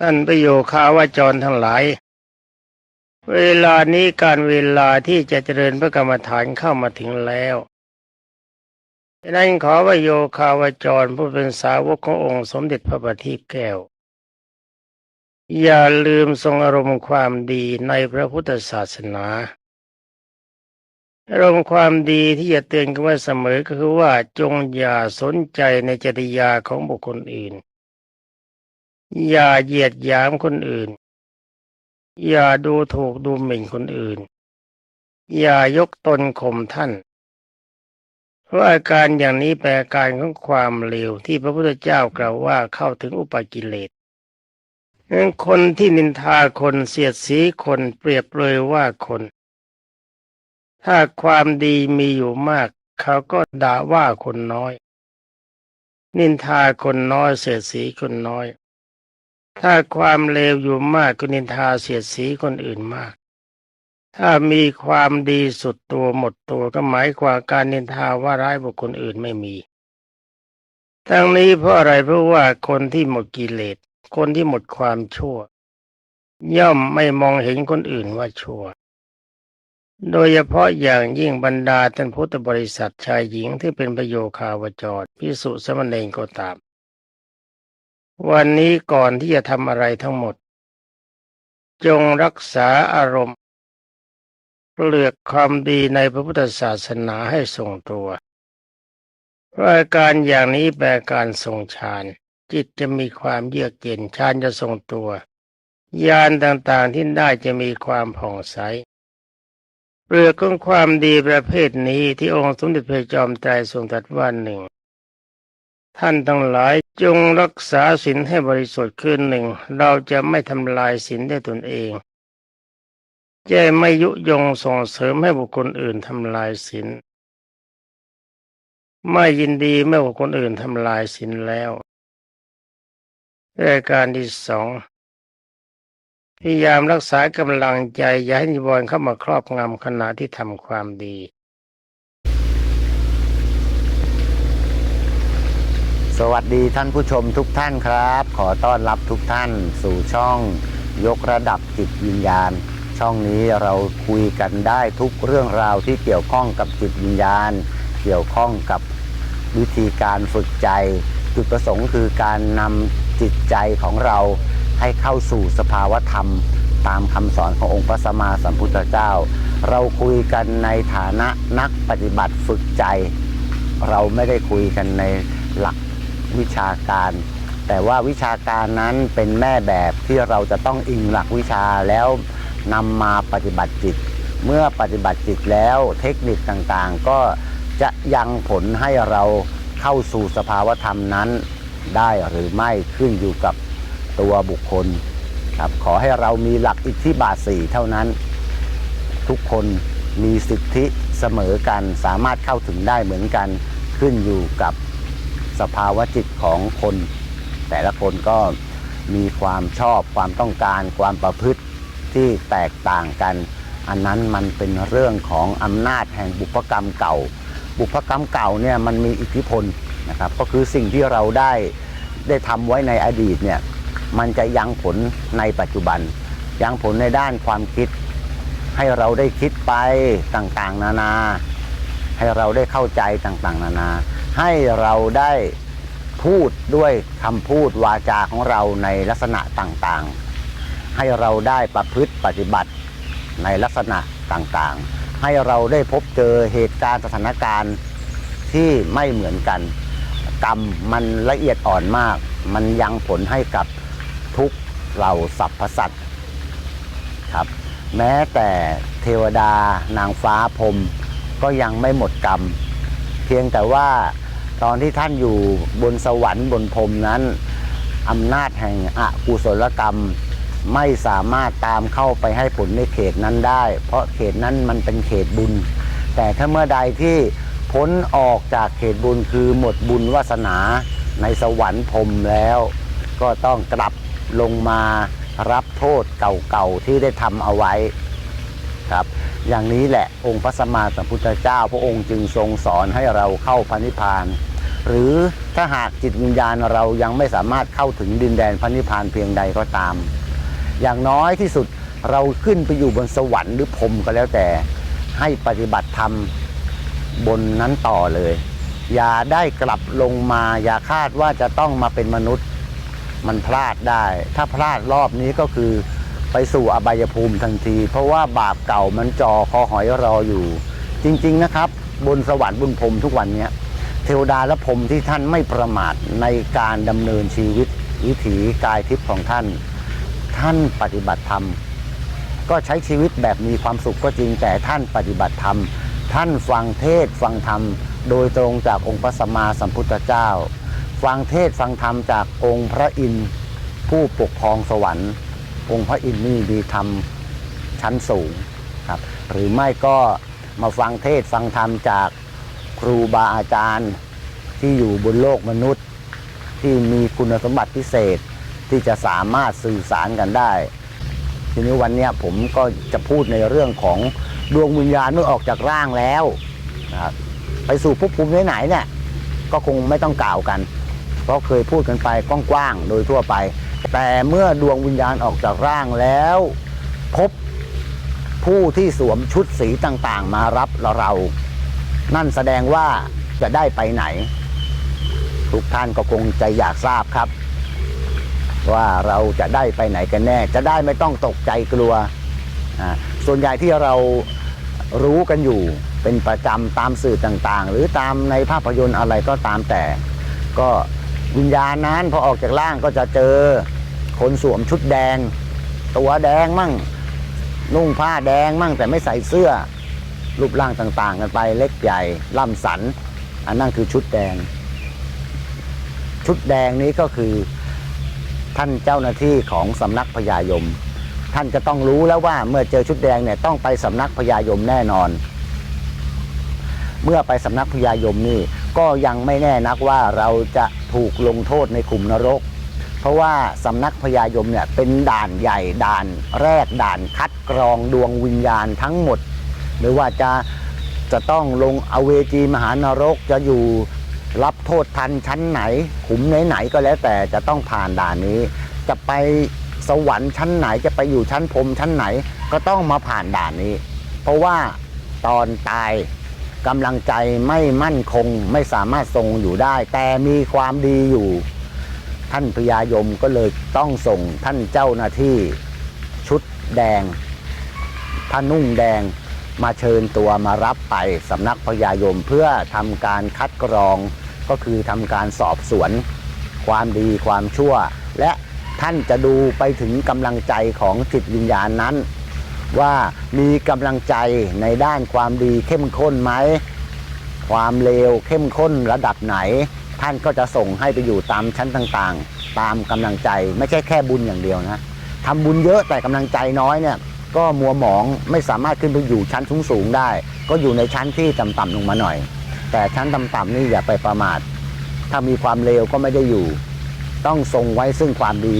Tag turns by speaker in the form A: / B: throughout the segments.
A: ท่านประโยคาวาจรทั้งหลาย เวลานี้การเวลาที่จะเจริญพระกรรมฐานเข้ามาถึงแล้วฉะนั้นขอวโยคาวาจรผู้เป็นสาวกขององค์สมเด็จพระบัณฑิตแก้ว อย่าลืมทรงอารมณ์ความดีในพระพุทธศาสนาอารมณ์ความดีที่จะเตือนกันไว้เสมอก็คือว่าจงอย่าสนใจในจริยาของบุคคลอื่น อย่าเหยียดหยามคนอื่น อย่าดูถูกดูหมิ่นคนอื่น อย่ายกตนข่มท่าน เพราะอาการอย่างนี้แปลอาการของความเลวที่พระพุทธเจ้ากล่าวว่าเข้าถึงอุปกิเลสงั้นคนที่นินทาคนเสียดสีคนเปรียบเลยว่าคน ถ้าความดีมีอยู่มาก เขาก็ด่าว่าคนน้อย นินทาคนน้อยเสียดสีคนน้อย ถ้าความเลวอยู่มากก็นินทาเสียดสีคนอื่นมาก ถ้ามีความดีสุดตัวหมดตัวก็หมายความการนินทาว่าร้ายบุคคลอื่นไม่มี ทั้งนี้เพราะอะไรเพราะว่าคนที่หมดกิเลส คนที่หมดความชั่ว ย่อมไม่มองเห็นคนอื่นว่าชั่ว โดยเฉพาะอย่างยิ่งบรรดาท่านพุทธบริษัทชายหญิงที่เป็นประโยคาวจรพิสุสมณเณรก็ตาม วันนี้ก่อนที่จะทำอะไรทั้งหมด จงรักษาอารมณ์เปลือกความดีในพระพุทธศาสนาให้ทรงตัวเพราะการอย่างนี้แปลการทรงฌานจิตจะมีความเยือกเย็นฌานจะทรงตัวญาณต่างๆที่ได้จะมีความผ่องใสเปลือกของความดีประเภทนี้ที่องค์สมเด็จพระจอมไตรทรงตรัสว่าหนึ่ง ท่านทั้งหลายจงรักษาศีลให้บริสุทธิ์ขึ้นหนึ่ง เราจะไม่ทำลายศีลได้ตนเองจะไม่ยุยงส่งเสริมให้บุคคลอื่นทำลายศีลไม่ยินดีเมื่อบุคคลอื่นทำลายศีลแล้วรายการที่สองพยายามรักษากำลังใจอย่าให้นิวรณ์เข้ามาครอบงำขณะที่ทำความดี
B: สวัสดีท่านผู้ชมทุกท่านครับ ขอต้อนรับทุกท่านสู่ช่องยกระดับจิตวิญญาณ ช่องนี้เราคุยกันได้ทุกเรื่องราวที่เกี่ยวข้องกับจิตวิญญาณ เกี่ยวข้องกับวิธีการฝึกใจ จุดประสงค์คือการนำจิตใจของเราให้เข้าสู่สภาวธรรม ตามคำสอนขององค์พระสัมมาสัมพุทธเจ้า เราคุยกันในฐานะนักปฏิบัติฝึกใจ เราไม่ได้คุยกันในหลัก วิชาการ แต่ว่าวิชาการนั้นเป็นแม่แบบที่เราจะต้องอิงหลักวิชาแล้วนำมาปฏิบัติจิต เมื่อปฏิบัติจิตแล้วเทคนิคต่างๆ ก็จะยังผลให้เราเข้าสู่สภาวธรรมนั้น ได้หรือไม่ขึ้นอยู่กับตัวบุคคลครับขอให้เรามีหลักอิทธิบาทสี่เท่านั้น ทุกคนมีสิทธิเสมอกันสามารถเข้าถึงได้เหมือนกันขึ้นอยู่กับ สภาวะจิตของคน แต่ละคนก็มีความชอบความต้องการความประพฤติที่แตกต่างกัน อันนั้นมันเป็นเรื่องของอำนาจแห่งบุพกรรมเก่า บุพกรรมเก่าเนี่ยมันมีอิทธิพลนะครับก็คือสิ่งที่เราได้ได้ทำไว้ในอดีตเนี่ยมันจะยังผลในปัจจุบัน ยังผลในด้านความคิด ให้เราได้คิดไปต่างๆ นานา ให้เราได้เข้าใจต่างๆ นานา ให้เราได้พูดด้วยคำพูดวาจาของเราในลักษณะต่างๆ ให้เราได้ประพฤติปฏิบัติในลักษณะต่างๆ ให้เราได้พบเจอเหตุการณ์สถานการณ์ที่ไม่เหมือนกัน กรรมมันละเอียดอ่อนมาก มันยังผลให้กับทุกเหล่าสรรพสัตว์ครับ แม้แต่เทวดานางฟ้าพรมก็ยังไม่หมดกรรม เพียงแต่ว่า ตอนที่ท่านอยู่บนสวรรค์บนพรมนั้นอำนาจแห่งอกุศลกรรมไม่สามารถตามเข้าไปให้ผลในเขตนั้นได้ เพราะเขตนั้นมันเป็นเขตบุญ แต่ถ้าเมื่อใดที่พ้นออกจากเขตบุญคือหมดบุญวาสนาในสวรรค์พรมแล้ว ก็ต้องกลับลงมารับโทษเก่าๆที่ได้ทำเอาไว้ครับอย่างนี้แหละองค์พระสัมมาสัมพุทธเจ้า พระองค์จึงทรงสอนให้เราเข้าพระนิพพาน หรือถ้าหากจิตวิญญาณเรายังไม่สามารถเข้าถึงดินแดนพระนิพพานเพียงใดก็ตาม อย่างน้อยที่สุดเราขึ้นไปอยู่บนสวรรค์หรือพรมก็แล้วแต่ ให้ปฏิบัติธรรมบนนั้นต่อเลย อย่าได้กลับลงมา อย่าคาดว่าจะต้องมาเป็นมนุษย์ มันพลาดได้ ถ้าพลาดรอบนี้ก็คือไปสู่อบายภูมิทันที เพราะว่าบาปเก่ามันจอคอหอยรออยู่ จริง ๆนะครับ บนสวรรค์บนพรมทุกวันเนี้ย เทวดาและพรมที่ท่านไม่ประมาทในการดำเนินชีวิตวิถีกายทิพย์ของท่าน ท่านปฏิบัติธรรม ก็ใช้ชีวิตแบบมีความสุขก็จริงแต่ท่านปฏิบัติธรรม ท่านฟังเทศฟังธรรม โดยตรงจากองค์พระสัมมาสัมพุทธเจ้า ฟังเทศฟังธรรมจากองค์พระอินทร์ผู้ปกครองสวรรค์ องค์พระอินทร์นี่มีธรรมชั้นสูงครับหรือไม่ก็มาฟังเทศฟังธรรมจาก รูบาอาจารย์ที่อยู่บนโลกมนุษย์ ที่มีคุณสมบัติพิเศษที่จะสามารถสื่อสารกันได้ ทีนี้วันนี้ผมก็จะพูดในเรื่องของดวงวิญญาณเมื่อออกจากร่างแล้วนะครับไปสู่ภพภูมิไหนๆเนี่ยก็คงไม่ต้องกล่าวกัน เพราะเคยพูดกันไปกว้างๆโดยทั่วไป แต่เมื่อดวงวิญญาณออกจากร่างแล้ว พบผู้ที่สวมชุดสีต่างๆ มารับเรา นั่นแสดงว่าจะได้ไปไหน ทุกท่านก็คงจะอยากทราบครับ ว่าเราจะได้ไปไหนกันแน่ จะได้ไม่ต้องตกใจกลัว ส่วนใหญ่ที่เรารู้กันอยู่เป็นประจำตามสื่อต่างๆ หรือตามในภาพยนตร์อะไรก็ตามแต่ ก็วิญญาณนั้นพอออกจากร่างก็จะเจอคนสวมชุดแดง ตัวแดงมั่ง นุ่งผ้าแดงมั่งแต่ไม่ใส่เสื้อ รูปร่างต่างๆ กันไปเล็กใหญ่ล่ำสัน อันนั้นคือชุดแดง ชุดแดงนี้ก็คือท่านเจ้าหน้าที่ของสำนักพญายม ท่านจะต้องรู้แล้วว่าเมื่อเจอชุดแดงเนี่ยต้องไปสำนักพญายมแน่นอน เมื่อไปสำนักพญายมนี่ก็ยังไม่แน่นักว่าเราจะถูกลงโทษในขุมนรก เพราะว่าสำนักพญายมเนี่ยเป็นด่านใหญ่ด่านแรกด่านคัดกรองดวงวิญญาณทั้งหมด หรือว่าจะจะต้องลงอเวจีมหานรกจะอยู่รับโทษทันชั้นไหนขุมไหนๆก็แล้วแต่จะต้องผ่านด่านนี้ จะไปสวรรค์ชั้นไหนจะไปอยู่ชั้นพรมชั้นไหนก็ต้องมาผ่านด่านนี้ เพราะว่าตอนตายกำลังใจไม่มั่นคงไม่สามารถทรงอยู่ได้ แต่มีความดีอยู่ ท่านพญายมก็เลยต้องส่งท่านเจ้าหน้าที่ชุดแดงผ้านุ่งแดง มาเชิญตัวมารับไปสำนักพญายมเพื่อทำการคัดกรองก็คือทำการสอบสวน ความดีความชั่ว และท่านจะดูไปถึงกำลังใจของจิตวิญญาณนั้น ว่ามีกำลังใจในด้านความดีเข้มข้นไหม ความเลวเข้มข้นระดับไหน ท่านก็จะส่งให้ไปอยู่ตามชั้นต่างๆ ตามกำลังใจไม่ใช่แค่บุญอย่างเดียวนะทำบุญเยอะแต่กำลังใจน้อยเนี่ย ก็มัวหมองไม่สามารถขึ้นไปอยู่ชั้นสูงๆได้ ก็อยู่ในชั้นที่ต่ำๆลงมาหน่อย แต่ชั้นต่ำๆนี่อย่าไปประมาท ถ้ามีความเลวก็ไม่ได้อยู่ ต้องทรงไว้ซึ่งความดี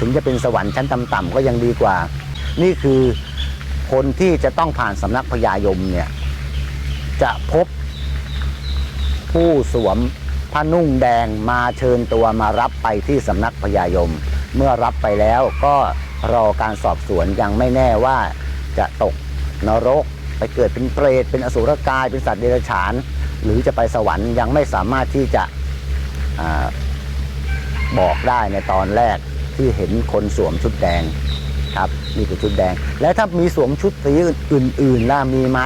B: ถึงจะเป็นสวรรค์ชั้นต่ำๆก็ยังดีกว่า นี่คือคนที่จะต้องผ่านสำนักพญายมเนี่ยจะพบผู้สวมผ้านุ่งแดงมาเชิญตัวมารับไปที่สำนักพญายม เมื่อรับไปแล้วก็ รอการสอบสวนยังไม่แน่ว่าจะตกนรก ไปเกิดเป็นเปรตเป็นอสุรกาย เป็นสัตว์เดรัจฉาน หรือจะไปสวรรค์ยังไม่สามารถที่จะอบอกได้ในตอนแรกที่เห็นคนสวมชุดแดงครับนี่คือชุดแดง และถ้ามีสวมชุดสีอื่นๆล่ะมีไหม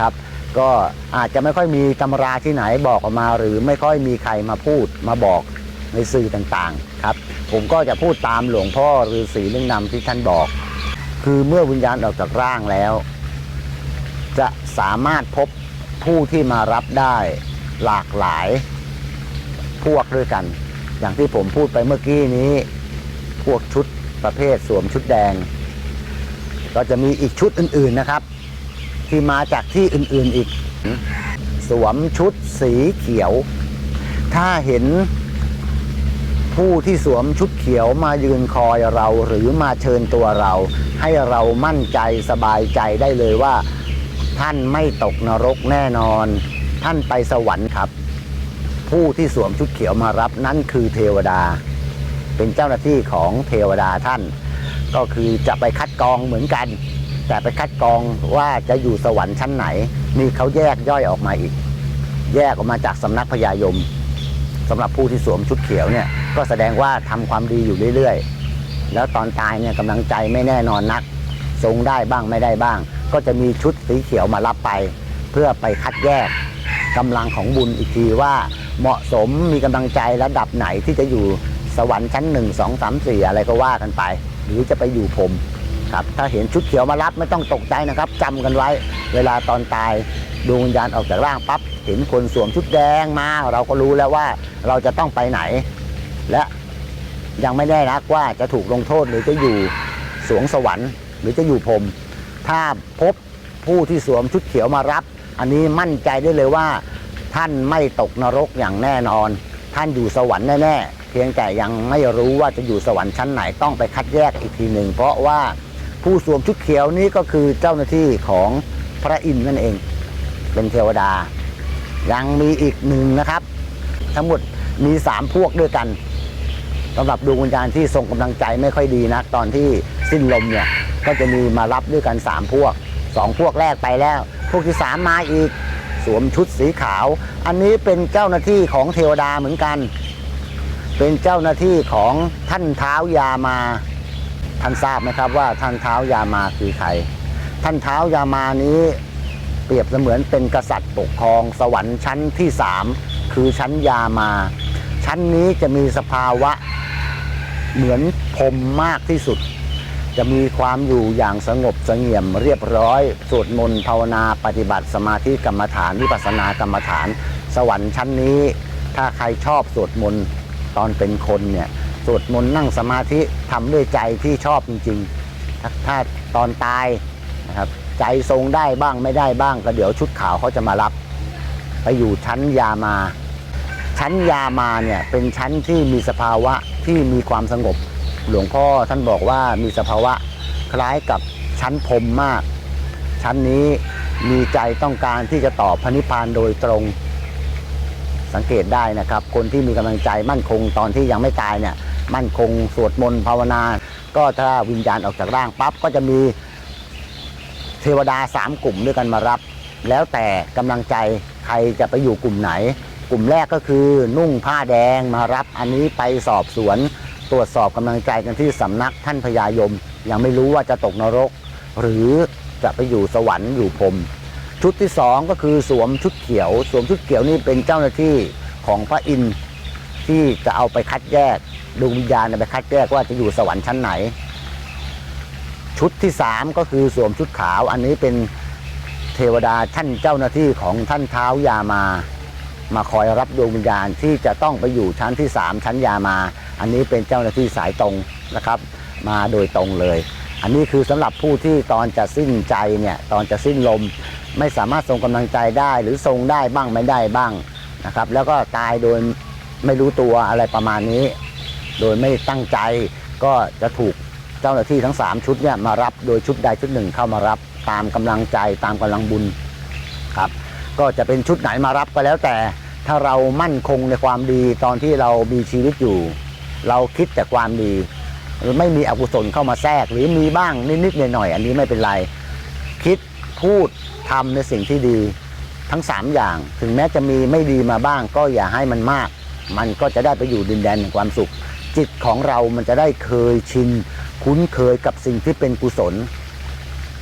B: ครับ ก็อาจจะไม่ค่อยมีตำราที่ไหนบอกออกมา หรือไม่ค่อยมีใครมาพูดมาบอก ในสื่อต่างๆครับ ผมก็จะพูดตามหลวงพ่อฤาษีเรื่องนำที่ท่านบอก คือเมื่อวิญญาณออกจากร่างแล้ว จะสามารถพบผู้ที่มารับได้หลากหลายพวกด้วยกัน อย่างที่ผมพูดไปเมื่อกี้นี้ พวกชุดประเภทสวมชุดแดง ก็จะมีอีกชุดอื่นๆนะครับ ที่มาจากที่อื่นๆอีก สวมชุดสีเขียว ถ้าเห็น ผู้ที่สวมชุดเขียวมายืนคอยเราหรือมาเชิญตัวเรา ให้เรามั่นใจสบายใจได้เลยว่า ท่านไม่ตกนรกแน่นอน ท่านไปสวรรค์ครับ ผู้ที่สวมชุดเขียวมารับนั่นคือเทวดา เป็นเจ้าหน้าที่ของเทวดาท่าน ก็คือจะไปคัดกรองเหมือนกัน แต่ไปคัดกรองว่าจะอยู่สวรรค์ชั้นไหน นี่เขาแยกย่อยออกมาอีก แยกออกมาจากสำนักพญายม สำหรับผู้ที่สวมชุดเขียวเนี่ยก็แสดงว่าทำความดีอยู่เรื่อยๆ แล้วตอนตายเนี่ยกำลังใจไม่แน่นอนนัก ทรงได้บ้างไม่ได้บ้าง ก็จะมีชุดสีเขียวมารับไป เพื่อไปคัดแยกกำลังของบุญอีกทีว่าเหมาะสมมีกำลังใจระดับไหนที่จะอยู่สวรรค์ชั้นหนึ่งสองสามสี่อะไรก็ว่ากันไป หรือจะไปอยู่พรม ครับถ้าเห็นชุดเขียวมารับไม่ต้องตกใจนะครับจำกันไว้ เวลาตอนตายดวงวิญญาณออกจากร่างปั๊บเห็นคนสวมชุดแดงมา เราก็รู้แล้วว่าเราจะต้องไปไหน และยังไม่ได้นักว่าจะถูกลงโทษหรือจะอยู่สวงสวรรค์ หรือจะอยู่พรมถ้าพบผู้ที่สวมชุดเขียวมารับ อันนี้มั่นใจได้เลยว่า ท่านไม่ตกนรกอย่างแน่นอน ท่านอยู่สวรรค์แน่ๆเพียงแต่ยังไม่รู้ว่าจะอยู่สวรรค์ชั้นไหนต้องไปคัดแยกอีกทีหนึ่งเพราะว่า ผู้สวมชุดเขียวนี้ก็คือเจ้าหน้าที่ของพระอินทร์นั่นเอง เป็นเทวดา ยังมีอีกหนึ่งนะครับ ทั้งหมดมีสามพวกด้วยกันสำหรับดวงวิญญาณที่ทรงกำลังใจไม่ค่อยดีนะตอนที่สิ้นลมเนี่ยก็จะมีมารับด้วยกันสามพวกสองพวกแรกไปแล้ว พวกที่สามมาอีกสวมชุดสีขาว อันนี้เป็นเจ้าหน้าที่ของเทวดาเหมือนกัน เป็นเจ้าหน้าที่ของท่านเท้ายามาานทราบไหมครับว่าท่านเท้ายามาคือใคร ท่านเท้ายามานี้เปรียบเสมือนเป็นกษัตริย์ปกครองสวรรค์ชั้นที่สามคือชั้นยามา ชั้นนี้จะมีสภาวะเหมือนพรมมากที่สุด จะมีความอยู่อย่างสงบเสงี่ยมเรียบร้อยสวดมนต์ภาวนาปฏิบัติสมาธิกรรมฐานวิปัสสนากรรมฐาน สวรรค์ชั้นนี้ ถ้าใครชอบสวดมนต์ตอนเป็นคนเนี่ย สวดมนต์นั่งสมาธิทำด้วยใจที่ชอบจริงๆถ้าถ้าตอนตายนะครับใจทรงได้บ้างไม่ได้บ้าง ก็เดี๋ยวชุดขาวเขาจะมารับ ไปอยู่ชั้นยามา ชั้นยามาเนี่ยเป็นชั้นที่มีสภาวะที่มีความสงบ หลวงพ่อท่านบอกว่ามีสภาวะคล้ายกับชั้นพรมมาก ชั้นนี้มีใจต้องการที่จะต่อพระนิพพานโดยตรงสังเกตได้นะครับ คนที่มีกำลังใจมั่นคงตอนที่ยังไม่ตายเนี่ย มั่นคงสวดมนต์ภาวนา ก็ถ้าวิญญาณออกจากร่างปั๊บก็จะมีเทวดาสามกลุ่มด้วยกันมารับ แล้วแต่กำลังใจใครจะไปอยู่กลุ่มไหน กลุ่มแรกก็คือนุ่งผ้าแดงมารับ อันนี้ไปสอบสวน ตรวจสอบกำลังใจกันที่สำนักท่านพญายม ยังไม่รู้ว่าจะตกนรก หรือจะไปอยู่สวรรค์อยู่พรมชุดที่สองก็คือสวมชุดเขียว สวมชุดเขียวนี่เป็นเจ้าหน้าที่ของพระอินทร์ที่จะเอาไปคัดแยก ดวงวิญญาณไปคัดแยกว่าจะอยู่สวรรค์ชั้นไหน ชุดที่สามก็คือสวมชุดขาวอันนี้เป็นเทวดาท่านเจ้าหน้าที่ของท่านเท้ายามามาคอยรับดวงวิญญาณที่จะต้องไปอยู่ชั้นที่ 3 ชั้นยามา อันนี้เป็นเจ้าหน้าที่สายตรงนะครับ มาโดยตรงเลย อันนี้คือสำหรับผู้ที่ตอนจะสิ้นใจเนี่ยตอนจะสิ้นลม ไม่สามารถทรงกำลังใจได้ หรือทรงได้บ้างไม่ได้บ้างนะครับ แล้วก็ตายโดยไม่รู้ตัวอะไรประมาณนี้ โดยไม่ตั้งใจก็จะถูกเจ้าหน้าที่ทั้ง 3 ชุดเนี่ยมารับโดยชุดใดชุดหนึ่งเข้ามารับตามกำลังใจตามกำลังบุญครับ ก็จะเป็นชุดไหนมารับก็แล้วแต่ถ้าเรามั่นคงในความดีตอนที่เรามีชีวิตอยู่ เราคิดแต่ความดีไม่มีอกุศลเข้ามาแทรก หรือมีบ้างนิดๆหน่อยๆอันนี้ไม่เป็นไร คิดพูดทำในสิ่งที่ดีทั้ง 3 อย่าง ถึงแม้จะมีไม่ดีมาบ้าง ก็อย่าให้มันมาก มันก็จะได้ไปอยู่ดินแดนแห่งความสุข จิตของเรามันจะได้เคยชิน คุ้นเคยกับสิ่งที่เป็นกุศล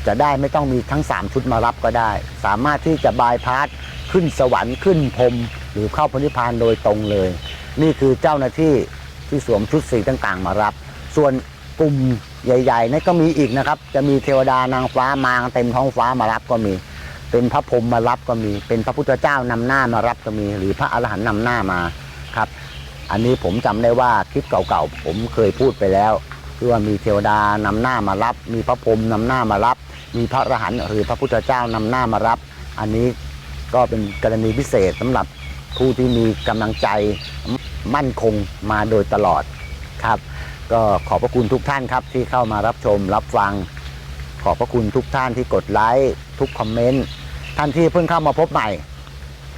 B: จะได้ไม่ต้องมีทั้ง 3 ชุดมารับก็ได้ สามารถที่จะบายพาสขึ้นสวรรค์ขึ้นพรมหรือเข้าพนิพพานโดยตรงเลย นี่คือเจ้าหน้าที่ที่สวมชุดสีต่างๆ มารับ ส่วนกลุ่มใหญ่ๆนั่นก็มีอีกนะครับ จะมีเทวดานางฟ้ามาเต็มท้องฟ้ามารับก็มี เป็นพระพรหมมารับก็มี เป็นพระพุทธเจ้านำหน้ามารับก็มี หรือพระอรหันต์นำหน้ามาครับ อันนี้ผมจำได้ว่าคลิปเก่าๆผมเคยพูดไปแล้วคือว่ามีเทวดานำหน้ามารับ มีพระพรหมนำหน้ามารับ มีพระอรหันต์หรือพระพุทธเจ้านำหน้ามารับ อันนี้ก็เป็นกรณีพิเศษสำหรับผู้ที่มีกำลังใจมั่นคงมาโดยตลอดครับ ก็ขอบพระคุณทุกท่านครับที่เข้ามารับชมรับฟัง ขอบพระคุณทุกท่านที่กดไลค์ทุกคอมเมนต์ท่านที่เพิ่งเข้ามาพบใหม่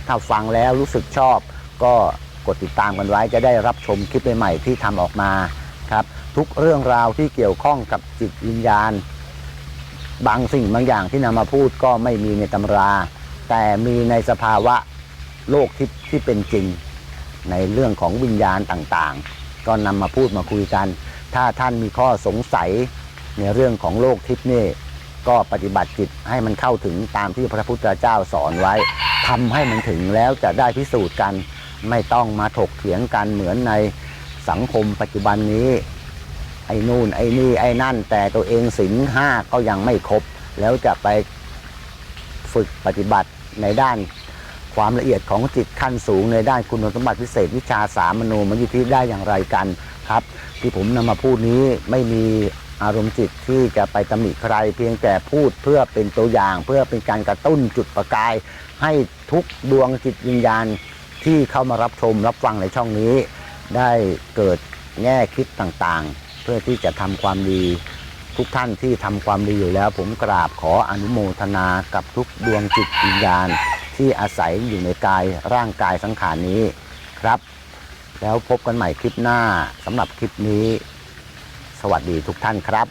B: ถ้าฟังแล้วรู้สึกชอบก็ กดติดตามกันไว้จะได้รับชมคลิปใหม่ๆที่ทำออกมาครับ ทุกเรื่องราวที่เกี่ยวข้องกับจิตวิญญาณ บางสิ่งบางอย่างที่นำมาพูดก็ไม่มีในตำรา แต่มีในสภาวะโลกที่ที่เป็นจริง ในเรื่องของวิญญาณต่างๆ ก็นำมาพูดมาคุยกัน ถ้าท่านมีข้อสงสัยในเรื่องของโลกทิพย์นี่ก็ปฏิบัติจิตให้มันเข้าถึงตามที่พระพุทธเจ้าสอนไว้ทำให้มันถึงแล้วจะได้พิสูจน์กัน ไม่ต้องมาถกเถียงกันเหมือนในสังคมปัจจุบันนี้ ไอ้นู่นไอ้นี่ไอ้นั่น แต่ตัวเองศีลห้าก็ยังไม่ครบ แล้วจะไปฝึกปฏิบัติในด้านความละเอียดของจิตขั้นสูงในด้านคุณสมบัติพิเศษวิชาสามโนมยิทธิได้อย่างไรกันครับ ที่ผมนำมาพูดนี้ไม่มีอารมณ์จิตที่จะไปตำหนิใคร เพียงแต่พูดเพื่อเป็นตัวอย่าง เพื่อเป็นการกระตุ้นจุดประกาย ให้ทุกดวงจิตวิญญาณ ที่เข้ามารับชมรับฟังในช่องนี้ ได้เกิดแง่คิดต่างๆ เพื่อที่จะทำความดีทุกท่านที่ทำความดีอยู่แล้ว ผมกราบขออนุโมทนากับทุกดวงจิตวิญญาณ ที่อาศัยอยู่ในกายร่างกายสังขารนี้ครับ แล้วพบกันใหม่คลิปหน้าสำหรับคลิปนี้ สวัสดีทุกท่านครับ